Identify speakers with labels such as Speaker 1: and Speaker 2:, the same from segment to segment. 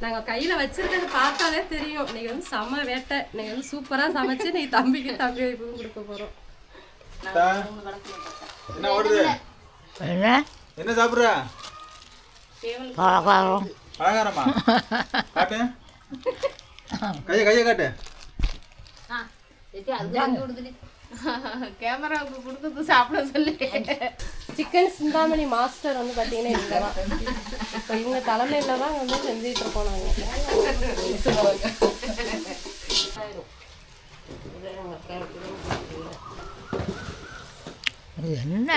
Speaker 1: நாங்கள் கையில் வச்சிருக்கிறது பார்த்தாலே தெரியும். இன்னைக்கு வந்து செம்ம வேட்டை. இன்னைக்கு வந்து சூப்பராக சமைச்சு நீ தம்பிக்கு தம்பி வைப்பும் கொடுக்க போகிறோம்
Speaker 2: என்ன ஓடுது?
Speaker 3: என்ன?
Speaker 2: என்ன சாப்பிட்ற?
Speaker 3: பழக்காரம்
Speaker 2: பலகாரமா. காட்டு. கையை கையை காட்டு.
Speaker 4: கேமராவுக்கு கொடுக்குறது சாப்பிட சொல்லி.
Speaker 1: சிக்கன் சிந்தாமணி மாஸ்டர் வந்து பார்த்தீங்கன்னா இவங்க தான் இப்போ இவங்க தலைமையில் தான் வந்து செஞ்சுட்டு இருக்கோம் நாங்கள்
Speaker 3: என்ன?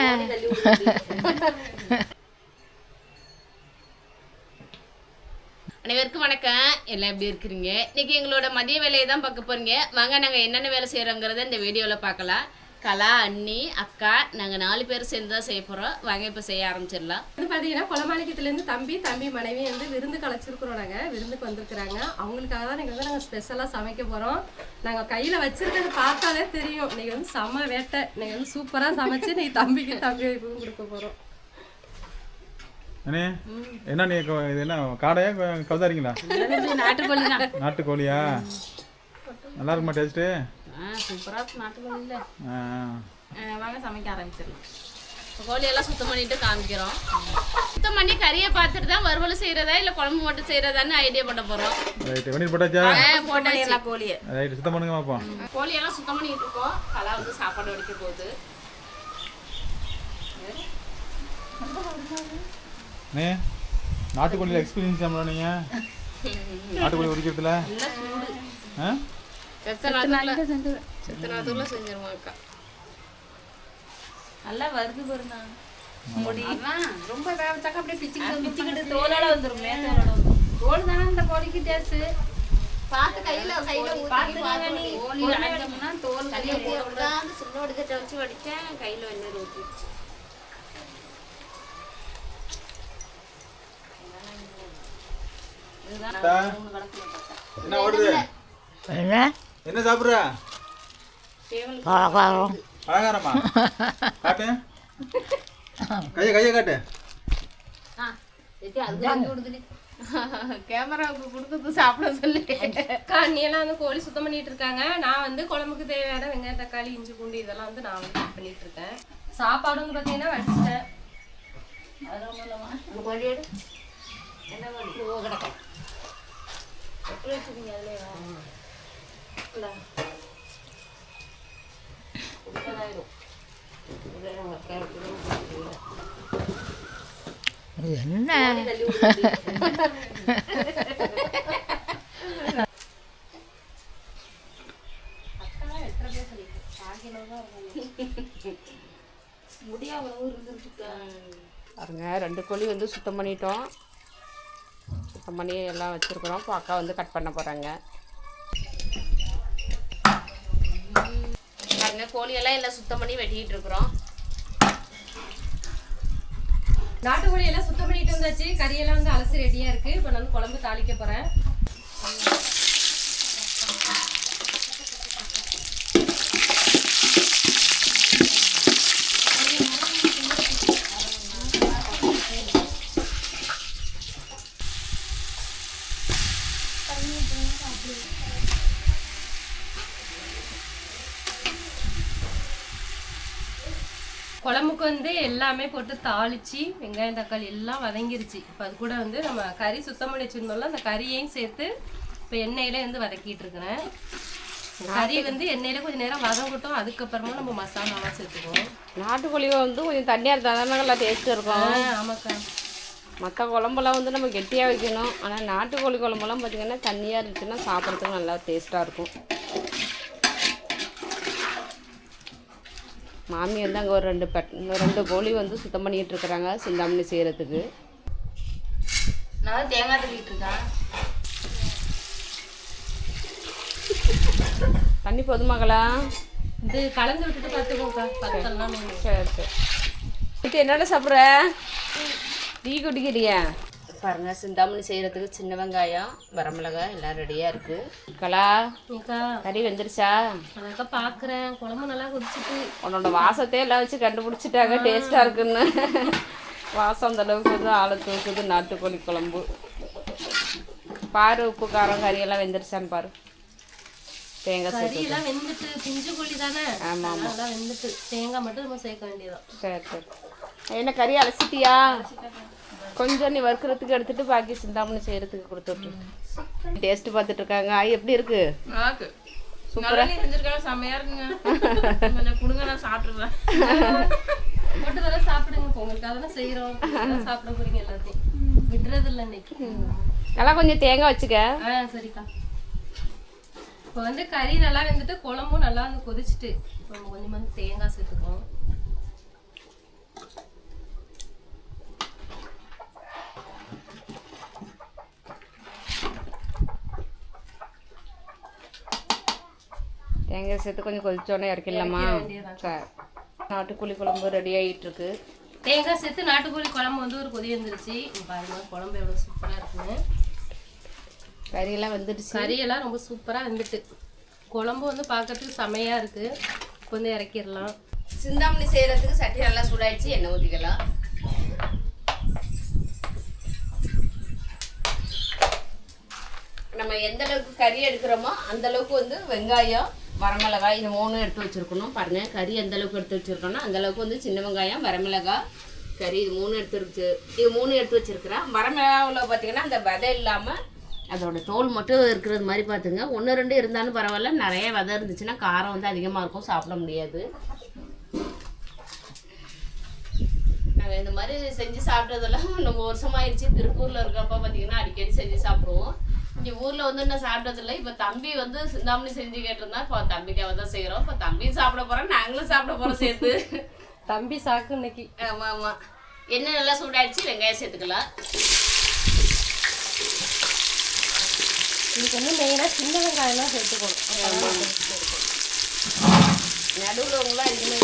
Speaker 4: அனைவருக்கும் வணக்கம். எல்லாம் எப்படி இருக்கிறீங்க? இன்னைக்கு எங்களோட மதிய வேலையை தான் பார்க்க போறீங்க. வாங்க நாங்கள் என்னென்ன வேலை செய்கிறோங்கிறத இந்த வீடியோவில் பார்க்கலாம். கலா அண்ணி அக்கா நாங்கள் நாலு பேர் சேர்ந்து தான் செய்ய போகிறோம் வாங்க இப்போ செய்ய ஆரம்பிச்சிடலாம்.
Speaker 1: வந்து பார்த்தீங்கன்னா குளமாணிக்கத்துலேருந்து தம்பி தம்பி மனைவி வந்து விருந்து கலைச்சிருக்கிறோம் நாங்கள் விருந்துக்கு வந்திருக்கிறாங்க. அவங்களுக்காக தான் இன்னைக்கு வந்து நாங்கள் ஸ்பெஷலாக சமைக்க போகிறோம் நாங்கள் கையில் வச்சிருக்கிறது பார்த்தாலே தெரியும். இன்னைக்கு வந்து செம்ம வேட்டை. இன்னைக்கு வந்து சூப்பராக சமைச்சு நீ தம்பிக்கு தம்பி வைப்பும் கொடுக்க போகிறோம்
Speaker 2: அண்ணே என்ன நீ இது என்ன காடையா கவுதாரிங்களா?
Speaker 4: நாட்டுக்கோழி தான்
Speaker 2: நாட்டுக்கோழியா? நல்லா இருக்குமா டேஸ்ட்டு
Speaker 4: சூப்பராக நாட்டுக்கோழியில்
Speaker 2: ஆ.
Speaker 4: வாங்க சமைக்க ஆரம்பிச்சிடலாம். இப்போ கோழியெல்லாம் சுத்தம் பண்ணிட்டு காமிக்கிறோம். சுத்தம் பண்ணி கறியை பார்த்துட்டு தான் வறுவல் செய்கிறதா இல்லை குழம்பு மட்டும் செய்கிறதான்னு ஐடியா பண்ண போகிறோம்
Speaker 2: ரைட்டு வெந்நீர் போட்டாச்சா?
Speaker 4: போட்டாச்சு. கோழியை
Speaker 2: ரைட்டு சுத்தம் பண்ணுங்க பார்ப்போம்
Speaker 4: கோழியெல்லாம் சுத்தம் பண்ணிட்டு இருக்கோம். கலா வந்து சாப்பாடு வடிக்க போகுது.
Speaker 2: அண்ணே நாட்டுக்கோழியில் எக்ஸ்பீரியன்ஸ் நம்மளா நீங்கள் நாட்டுக்கோழி உரிக்கிறதுல?
Speaker 4: செஞ்சிருவோம் அக்கா.
Speaker 5: நல்லா வருது பாருண்ணா.
Speaker 4: ரொம்ப வேக வச்சாக்க அப்படியே பிச்சுக்கிட்டு
Speaker 5: பிச்சுக்கிட்டு தோலோட வந்துரும்
Speaker 4: தோல் தானே இந்த கோழிக்கு டேஸ்ட் பார்த்து கையில கையில. கோழி தோல் கையில
Speaker 5: வச்சு வடிச்சேன் கையில வெந்நீர் ஊற்றி
Speaker 2: அத்தா, என்ன ஓடுது?
Speaker 3: என்ன?
Speaker 2: என்ன சாப்பிட்ற?
Speaker 3: பழக்காரம்
Speaker 2: பலகாரமா. காட்டு. கையை கையை காட்டு.
Speaker 4: கேமராவுக்கு கொடுக்குறது சாப்பிட சொல்லி.
Speaker 1: அண்ணியெல்லாம் வந்து கோழி சுத்தம் பண்ணிட்டு இருக்காங்க. நான் வந்து குழம்புக்கு தேவையான வெங்காயம் தக்காளி இஞ்சி பூண்டு இதெல்லாம் வந்து நான் வந்து பண்ணிட்டு இருக்கேன். சாப்பாடு வந்து பார்த்தீங்கன்னா வடிச்சிட்டேன்.
Speaker 3: இது என்ன
Speaker 4: பாருங்க ரெண்டு கோழி வந்து சுத்தம் பண்ணிட்டோம். சுத்தம் பண்ணி எல்லாம் வச்சுருக்குறோம். இப்போ அக்கா வந்து கட் பண்ண போகிறாங்க பாருங்க கோழியெல்லாம் எல்லாம் சுத்தம் பண்ணி வெட்டிக்கிட்டு இருக்கிறோம்.
Speaker 1: நாட்டுக்கோழி எல்லாம் சுத்தம் பண்ணிட்டு வந்தாச்சு. கறியெல்லாம் வந்து அலசி ரெடியா இருக்கு. இப்போ நான் வந்து குழம்பு தாளிக்க போறேன் குழம்புக்கு வந்து எல்லாமே போட்டு தாளிச்சு வெங்காயம் தக்காளி எல்லாம் வதங்கிருச்சு. இப்போ அது கூட வந்து நம்ம கறி சுத்தம் பண்ணி வச்சிருந்தோம்ல அந்த கறியையும் சேர்த்து இப்போ எண்ணெயில வந்து வதக்கிட்டு இருக்கிறேன். கறி வந்து எண்ணெயில கொஞ்சம் நேரம் வதங்கட்டும் அதுக்கப்புறமா நம்ம மசாலாலாம் சேர்த்துக்குவோம்.
Speaker 4: நாட்டுக்கோழி வந்து கொஞ்சம் தண்ணியாக இருந்தால் தானே நல்லா டேஸ்ட் இருக்கும்.
Speaker 1: ஆமாக்கா.
Speaker 4: மற்ற குழம்பெல்லாம் வந்து நம்ம கெட்டியாக வைக்கணும். ஆனால் நாட்டுக்கோழி குழம்பெல்லாம் பார்த்திங்கன்னா தண்ணியாக இருந்துச்சுன்னா சாப்பிட்றதுக்கு நல்லா டேஸ்ட்டாக இருக்கும். மாமி வந்து அங்கே ஒரு ரெண்டு பெட் ரெண்டு கோழி வந்து சுத்தம் பண்ணிகிட்டு இருக்கிறாங்க சிந்தாமணி செய்கிறதுக்கு
Speaker 5: நான் தேங்காய் தள்ளிட்டு இருக்கேன்
Speaker 4: தண்ணி போதுமாங்களா
Speaker 1: இது கலந்து விட்டுட்டு பார்த்துக்கோக்கா பத்தெல்லாம்
Speaker 4: சரி சரி. என்னடா சாப்பிட்ற? டீ குடிக்கிறியா? பாருங்க சிந்தாமணி செய்கிறதுக்கு சின்ன வெங்காயம் வரமிளகாய் எல்லாம் ரெடியாக இருக்குது கலா
Speaker 1: அக்கா
Speaker 4: கறி வெந்துருச்சா?
Speaker 1: அதாக்கா பார்க்குறேன் குழம்பு நல்லா கொதிச்சுட்டு.
Speaker 4: உன்னோட வாசத்தை எல்லாம் வச்சு கண்டுபிடிச்சிட்டாங்க டேஸ்ட்டாக இருக்குன்னு. வாசம் அந்த அளவுக்கு வந்து ஆளை தூக்குது நாட்டுக்கோழி குழம்பு. பாரு உப்பு காரம் கறி எல்லாம் வெந்துருச்சான்னு பாரு. தேங்காய் சேர்த்து
Speaker 1: கறி எல்லாம் வெந்துட்டு பிஞ்சு தானே?
Speaker 4: ஆமா, ஆமா.
Speaker 1: நல்லா வெந்துட்டு தேங்காய் மட்டும் நம்ம சேர்க்க வேண்டியதான்
Speaker 4: சரி சரி. என்ன கறி அலசிட்டியா? கொஞ்சம் நீ வறுக்கிறதுக்கு எடுத்துட்டு பாக்கி சிந்தாமணி செய்யறதுக்கு கொடுத்துட்டு டேஸ்ட் பார்த்துட்டு இருக்காங்க ஆய் எப்படி இருக்கு?
Speaker 6: நாக்கு நல்லா செஞ்சிருக்காங்க செம்மையா இருக்குங்க. கொஞ்சம் கொடுங்க நான் சாப்பிட்டுருவேன்
Speaker 1: போட்டு வர சாப்பிடுங்க உங்களுக்கு அதெல்லாம் செய்யறோம் அதான் சாப்பிட போறீங்க எல்லாத்தையும். விடுறது இல்ல இன்னைக்கு.
Speaker 4: நல்லா கொஞ்சம் தேங்காய் வச்சுக்க.
Speaker 1: ஆ சரிக்கா. இப்போ வந்து கறி நல்லா வெந்துட்டு குழம்பும் நல்லா வந்து கொதிச்சுட்டு இப்போ கொஞ்சமா வந்து தேங்காய் சேர்த்துக்குவோம்.
Speaker 4: தேங்காய் சேர்த்து கொஞ்சம் கொதிச்சோடனே இறக்கிடலாமா. சரி. நாட்டுக்கோழி குழம்பு ரெடி ஆகிட்டு இருக்கு
Speaker 1: தேங்காய் சேர்த்து நாட்டுக்கோழி குழம்பு வந்து ஒரு கொதி வந்துருச்சு. பாருங்க குழம்பு எவ்வளவு சூப்பரா இருக்குன்னு.
Speaker 4: கறியெல்லாம் வந்துடுச்சு.
Speaker 1: கறியெல்லாம் ரொம்ப சூப்பரா வெந்துட்டு. குழம்பு வந்து பார்க்கறதுக்கு செமையா இருக்கு. இப்போ வந்து இறக்கிடலாம்.
Speaker 4: சிந்தாமணி செய்யறதுக்கு சட்டி நல்லா சூடாயிடுச்சு எண்ணெய் ஊற்றிக்கலாம் நம்ம எந்த அளவுக்கு கறி எடுக்கிறோமோ அந்த அளவுக்கு வந்து வெங்காயம் வரமிளகாய் இது மூணும் எடுத்து வச்சிருக்கணும். பாருங்கள் கறி எந்த அளவுக்கு எடுத்து வச்சிருக்கோம்னா அந்தளவுக்கு வந்து சின்ன வெங்காயம் வரமிளகாய் கறி இது மூணு எடுத்து வச்சு இது மூணு எடுத்து வச்சுருக்கிறேன். வரமிளகாவில் பார்த்தீங்கன்னா அந்த விதை இல்லாமல் அதோட தோல் மட்டும் இருக்கிறது மாதிரி பார்த்துங்க ஒன்று ரெண்டு இருந்தாலும் பரவாயில்ல. நிறைய விதை இருந்துச்சுன்னா காரம் வந்து அதிகமாக இருக்கும் சாப்பிட முடியாது. நாங்கள் இந்த மாதிரி செஞ்சு சாப்பிட்டதெல்லாம் ரொம்ப வருஷமாயிடுச்சு திருப்பூரில் இருக்கப்ப பார்த்தீங்கன்னா அடிக்கடி செஞ்சு சாப்பிடுவோம். இங்கே ஊரில் வந்து இன்னும் சாப்பிட்டதில்ல. இப்போ தம்பி வந்து சிந்தாமணி செஞ்சு கேட்டிருந்தா இப்போ தம்பிக்காக தான் செய்கிறோம் இப்போ தம்பியும் சாப்பிட போகிறோம் நாங்களும் சாப்பிட போகிறோம் சேர்த்து.
Speaker 1: தம்பி சாக்கு இன்னைக்கு.
Speaker 4: ஆமாம் ஆமாம் எண்ணெய் நல்லா சூடாயிடுச்சு வெங்காயம் சேர்த்துக்கலாம்.
Speaker 1: இதுக்கு வந்து மெயினா சின்ன வெங்காயம் தான் சேர்த்துக்கணும்.
Speaker 4: நடுவில் உங்களாம் அதிகமாக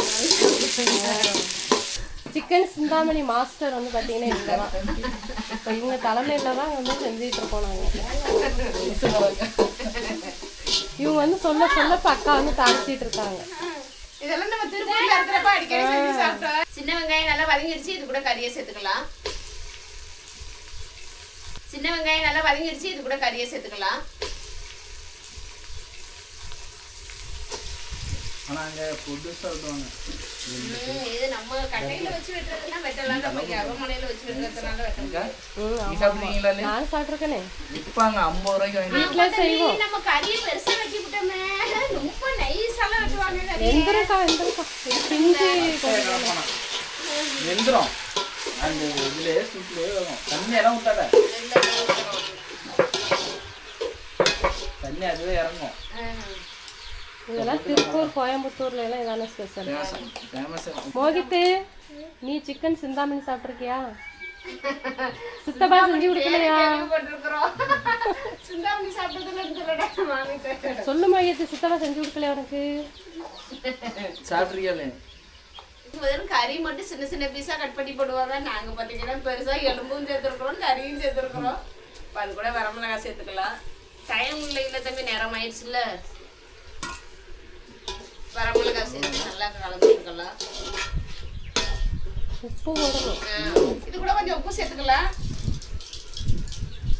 Speaker 1: சிக்கன் சிந்தாமணி மாஸ்டர் வந்து பார்த்தீங்கன்னா இவங்க தான் இப்போ இவங்க தலைமையில தான் வந்து செஞ்சுட்டு இருக்கோம் நாங்கள் இவங்க வந்து சொல்ல சொல்ல அக்கா வந்து தாளிச்சிட்டு இருக்காங்க
Speaker 4: இதெல்லாம் நம்ம திருப்பூர்ல இருக்கிறப்ப அடிக்கடி செஞ்சு சாப்பிட்டோம் சின்ன வெங்காயம் நல்லா வதங்கிடுச்சு இது கூட கறியை சேர்த்துக்கலாம். சின்ன வெங்காயம் நல்லா வதங்கிடுச்சு இது கூட கறியை சேர்த்துக்கலாம்.
Speaker 2: ஆனா அங்க ஃபுட்டு சாப்பிடுவாங்க
Speaker 4: ம், இது நம்ம கட்டையில வச்சு வெட்டுறதுன்னா வெட்டலாம். நம்ம அரமனையில வச்சு வெட்டுறதுனால வெட்ட முடியாது.
Speaker 6: நீ சாப்பிடுறீங்களா
Speaker 1: நான் சாப்பிட்ருக்கேனே.
Speaker 6: விற்பாங்க ஐம்பது ரூபாய்க்கு வாங்கி
Speaker 1: வீட்டில் செய்வோம்.
Speaker 4: நம்ம கறியை பெருசா வெட்டி விட்டோமே ரொம்ப நைஸாலாம் வெட்டுவாங்க கறி
Speaker 1: எந்திரக்கா எந்திரக்கா பிஞ்சு
Speaker 6: வெந்துடும் அந்த இதுலயே சூட்லயே வரும். தண்ணி எல்லாம் ஊத்தாத தண்ணி அதுவே இறங்கும்.
Speaker 1: இதெல்லாம் திருப்பூர் கோயம்புத்தூர்ல எல்லாம் இதான ஸ்பெஷல் மோகித்து நீ சிக்கன் சிந்தாமணி சாப்பிட்ருக்கியா சித்தப்பா செஞ்சு கொடுக்கலையா? சொல்லு மோகித்து சித்தப்பா செஞ்சு கொடுக்கலையா உனக்கு?
Speaker 6: சாப்பிட்ருக்கியாலே
Speaker 4: வெறும் கறி மட்டும் சின்ன சின்ன பீஸா கட் பண்ணி போடுவாங்க நாங்க பாத்தீங்கன்னா பெருசா எலும்பும் சேர்த்துருக்குறோம் கறியும் சேர்த்துருக்குறோம். அது கூட வரமிளகாய் சேர்த்துக்கலாம். டைம் இல்லை இல்லை தம்பி நேரம் ஆயிடுச்சுல்ல. வரமிளகாய் சேர்த்து நல்லா கலந்துருக்கலாம்
Speaker 1: உப்பு போடணும்.
Speaker 4: இது கூட கொஞ்சம் உப்பு சேர்த்துக்கலாம்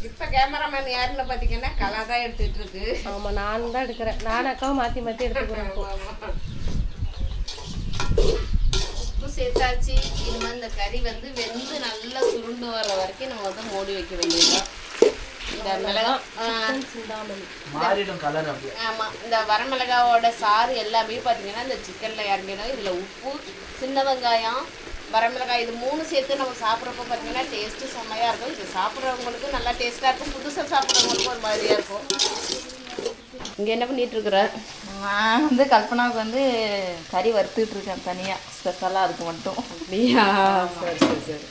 Speaker 4: இப்ப கேமராமேன் யாருன்னு பாத்தீங்கன்னா கலா தான் எடுத்துட்டு இருக்கு
Speaker 1: ஆமா நான் தான் எடுக்கிறேன். நான் அக்காவும் மாத்தி மாத்தி எடுத்துக்கிறேன்.
Speaker 4: உப்பு. சேர்த்தாச்சு. இனிமே இந்த கறி வந்து வெந்து நல்லா சுருண்டு வர வரைக்கும் நம்ம வந்து மூடி வைக்க வேண்டியதுதான். இந்த மிளகா ஆ,
Speaker 1: சிக்கன் சிந்தாமணி
Speaker 6: மாறிடும் கலர் அப்படியே.
Speaker 4: ஆமா இந்த வரமிளகாவோட சாறு எல்லாமே பார்த்தீங்கன்னா இந்த சிக்கன்ல இறங்கிடும் இதுல உப்பு சின்ன வெங்காயம் வரமிளகாய் இது மூணு சேர்த்து நம்ம சாப்பிட்றப்ப பார்த்தீங்கன்னா டேஸ்ட்டு செம்மையா இருக்கும். இது சாப்பிட்றவங்களுக்கு நல்லா டேஸ்ட்டாக இருக்கும். புதுசாக சாப்பிட்றவங்களுக்கும் ஒரு மாதிரியா இருக்கும். இங்கே என்ன பண்ணிட்டு இருக்கிற?
Speaker 6: நான் வந்து கல்பனாவுக்கு வந்து கறி வறுத்துட்டு இருக்கேன் தனியாக ஸ்பெஷலாக அதுக்கு மட்டும்.
Speaker 4: அப்படியா? சரி சரி சரி.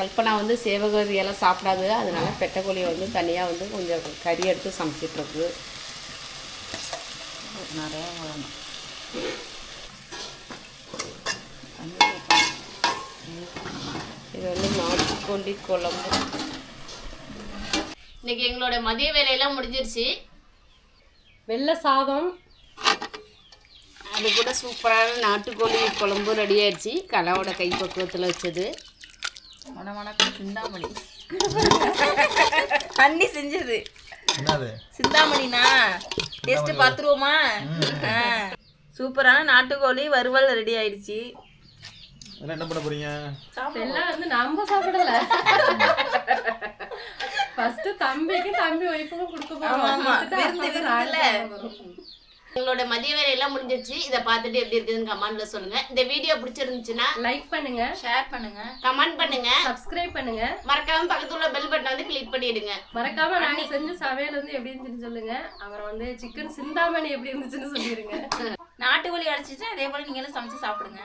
Speaker 4: கல்பனா வந்து சேவகரி எல்லாம் சாப்பிடாது. அதனால பெட்டைக்கோழியை வந்து தனியாக வந்து கொஞ்சம் கறி எடுத்து சமைச்சிட்டு இருக்கு
Speaker 6: நிறைய வேணும்.
Speaker 4: இது வந்து நாட்டுக்கோண்டி குழம்பு. இன்னைக்கு எங்களோட மதிய வேலையெல்லாம் முடிஞ்சிருச்சு.
Speaker 1: வெள்ளை சாதம்.
Speaker 4: அது கூட சூப்பரான நாட்டுக்கோழி குழம்பு ரெடி ஆயிடுச்சு கலாவோட கைப்பக்குவத்தில் வச்சது.
Speaker 6: மணமணக்கம் சிந்தாமணி. அண்ணி செஞ்சது.
Speaker 2: என்னது?
Speaker 6: சிந்தாமணினா? டேஸ்ட் பார்த்துருவோமா. சூப்பரான நாட்டுக்கோழி வறுவல் ரெடி ஆயிடுச்சு.
Speaker 2: என்ன பண்ண போறீங்க?
Speaker 1: எல்லாம் வந்து நம்ம சாப்பிடல. ஃபர்ஸ்ட் தம்பிக்கு தம்பி ஒய்ஃபுக்கும் கொடுக்க போறோம்.
Speaker 6: ஆமா. விருந்து விருந்துல.
Speaker 4: எங்களோட மதிய வேலையெல்லாம் முடிஞ்சிருச்சு. இதை பார்த்துட்டு எப்படி இருக்குதுன்னு கமெண்ட்ல சொல்லுங்க. இந்த வீடியோ பிடிச்சிருந்துச்சுன்னா
Speaker 1: லைக் பண்ணுங்க.
Speaker 6: ஷேர் பண்ணுங்க.
Speaker 4: கமெண்ட் பண்ணுங்க.
Speaker 1: சப்ஸ்கிரைப் பண்ணுங்க.
Speaker 4: மறக்காம பக்கத்துல உள்ள பெல் பட்டனை வந்து கிளிக் பண்ணிடுங்க.
Speaker 1: மறக்காம நாங்க செஞ்ச சமையல் வந்து எப்படி இருந்துச்சுன்னு சொல்லுங்க. அப்புறம் வந்து சிக்கன் சிந்தாமணி எப்படி இருந்துச்சுன்னு சொல்லிருங்க.
Speaker 6: நாட்டுக்கோழி அடிச்சிட்டு அதே போல நீங்களும் சமைச்சு சாப்பிடுங்க.